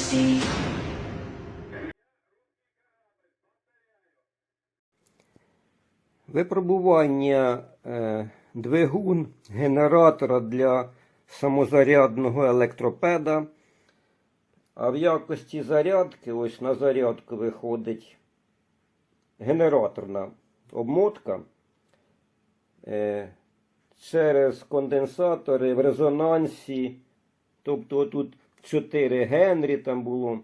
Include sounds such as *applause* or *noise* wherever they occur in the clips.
Mercy. Випробування е, двигун генератора для самозарядного електропеда. А в якості зарядки, ось на зарядку виходить генераторна обмотка е, через конденсатори в резонансі. Тобто тут 4 Генрі там було.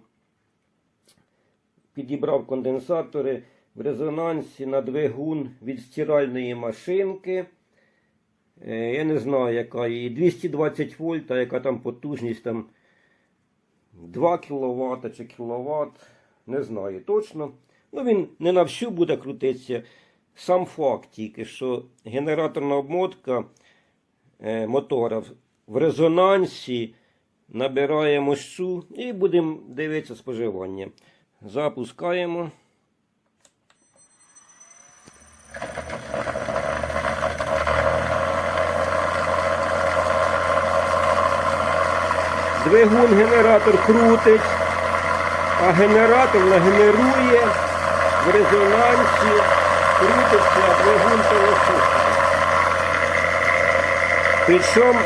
Підібрав конденсатори в резонансі на двигун від стиральної машинки. Е, Я не знаю, яка її 220 вольт, а яка там потужність там 2 кВт чи кВт. Не знаю точно. Ну він не на всю буде крутитися. Сам факт тільки, що генераторна обмотка е, мотора в- в резонансі набирає мощу і будемо дивитися споживання. Запускаємо. Двигун генератор крутить, а генератор нагенерує в резонансі, крутиться, двигун телефон. Причому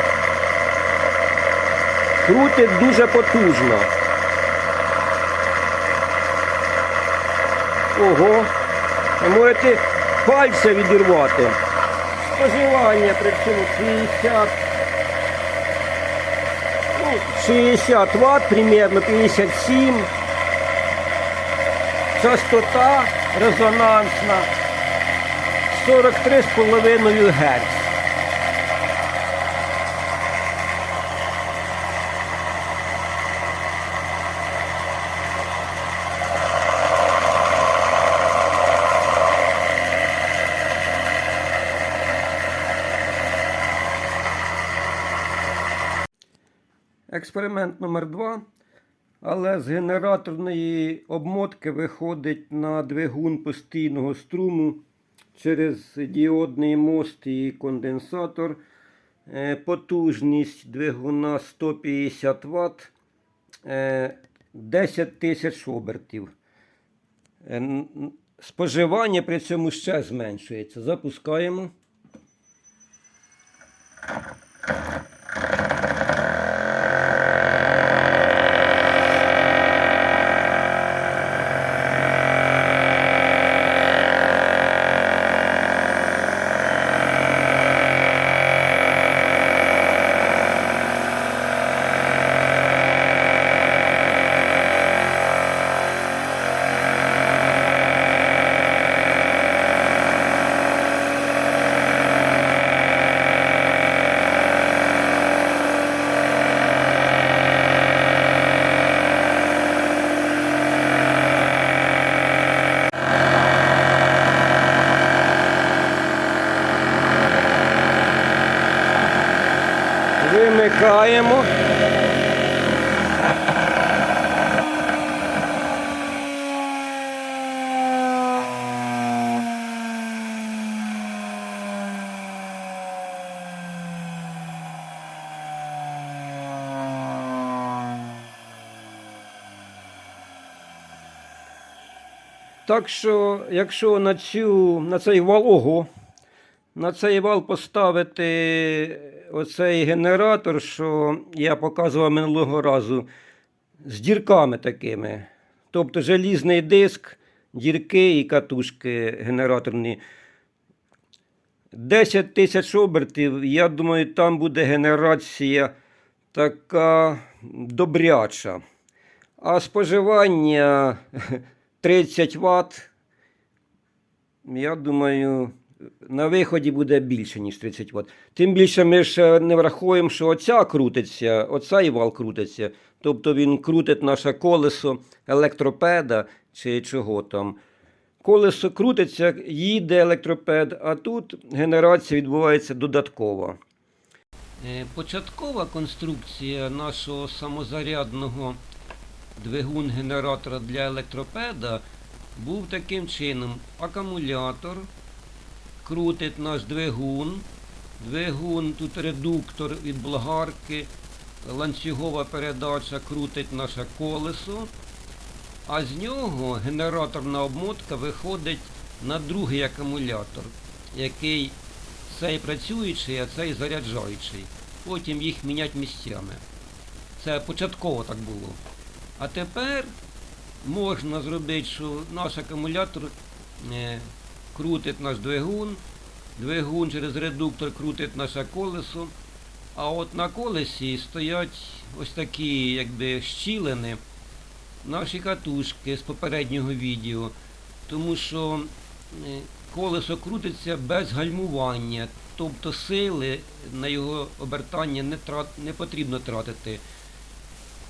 крутить дуже потужно. Ого, а можете пальця відірвати. Споживання при цьому 60 ну, 60 Вт, примерно 57. Частота резонансна 43,5 Гц. Експеримент номер 2 Але з генераторної обмотки виходить на двигун постійного струму через діодний мост і конденсатор. Е, Потужність двигуна 150 Вт, е, 10 тисяч обертів. Е, Споживання при цьому ще зменшується. Запускаємо. Вимикаємо. Так що, якщо на цю, на цей вал, ого, на цей вал поставити оцей генератор, що я показував минулого разу, з дірками такими. Тобто желізний диск, дірки і катушки генераторні. 10 тисяч обертів, я думаю, там буде генерація така добряча. А споживання *laughs* 30 Вт, я думаю, на виході буде більше, ніж 30 Вт. Тим більше ми ще не враховуємо, що оця крутиться, оцей вал крутиться. Тобто він крутить наше колесо електропеда чи чого там. Колесо крутиться, їде електропед, а тут генерація відбувається додатково. Е, Початкова конструкція нашого самозарядного двигун-генератора для електропеда був таким чином. Акумулятор крутить наш двигун. Двигун, тут редуктор від болгарки, ланцюгова передача крутить наше колесо, а з нього генераторна обмотка виходить на другий акумулятор, який цей працюючий, а цей заряджаючий. Потім їх міняти місцями. Це початково так було. А тепер можна зробити, що наш акумулятор е, крутить наш двигун, двигун через редуктор крутить наше колесо. А от на колесі стоять ось такі якби щілини, наші катушки з попереднього відео. Тому що е, колесо крутиться без гальмування, тобто сили на його обертання не, трат, не потрібно тратити.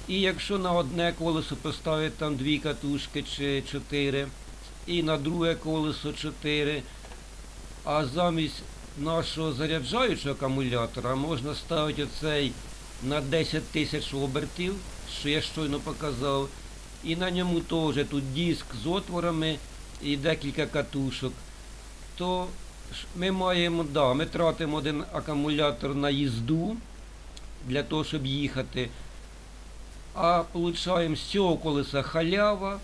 І якщо на одне колесо поставити там дві катушки чи чотири, і на друге колесо чотири, а замість нашого заряджаючого акумулятора можна ставити оцей на 10 тисяч обертів, що я щойно показав. І на ньому теж тут диск з отворами і декілька катушок. То ми маємо, да, ми тратимо один акумулятор на їзду для того, щоб їхати. А получаємо з цього колеса халява,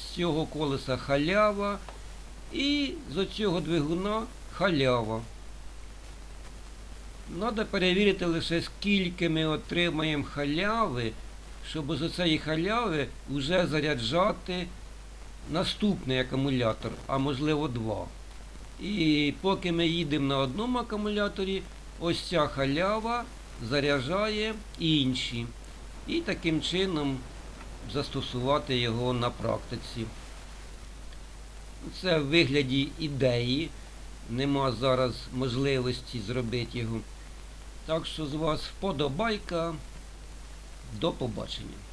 з цього колеса халява і з цього двигуна халява. Треба перевірити лише скільки ми отримаємо халяви, щоб з цієї халяви вже заряджати наступний акумулятор, а можливо два. І поки ми їдемо на одному акумуляторі, ось ця халява заряджає інші. І таким чином застосувати його на практиці. Це в вигляді ідеї. Нема зараз можливості зробити його. Так що з вас вподобайка. До побачення.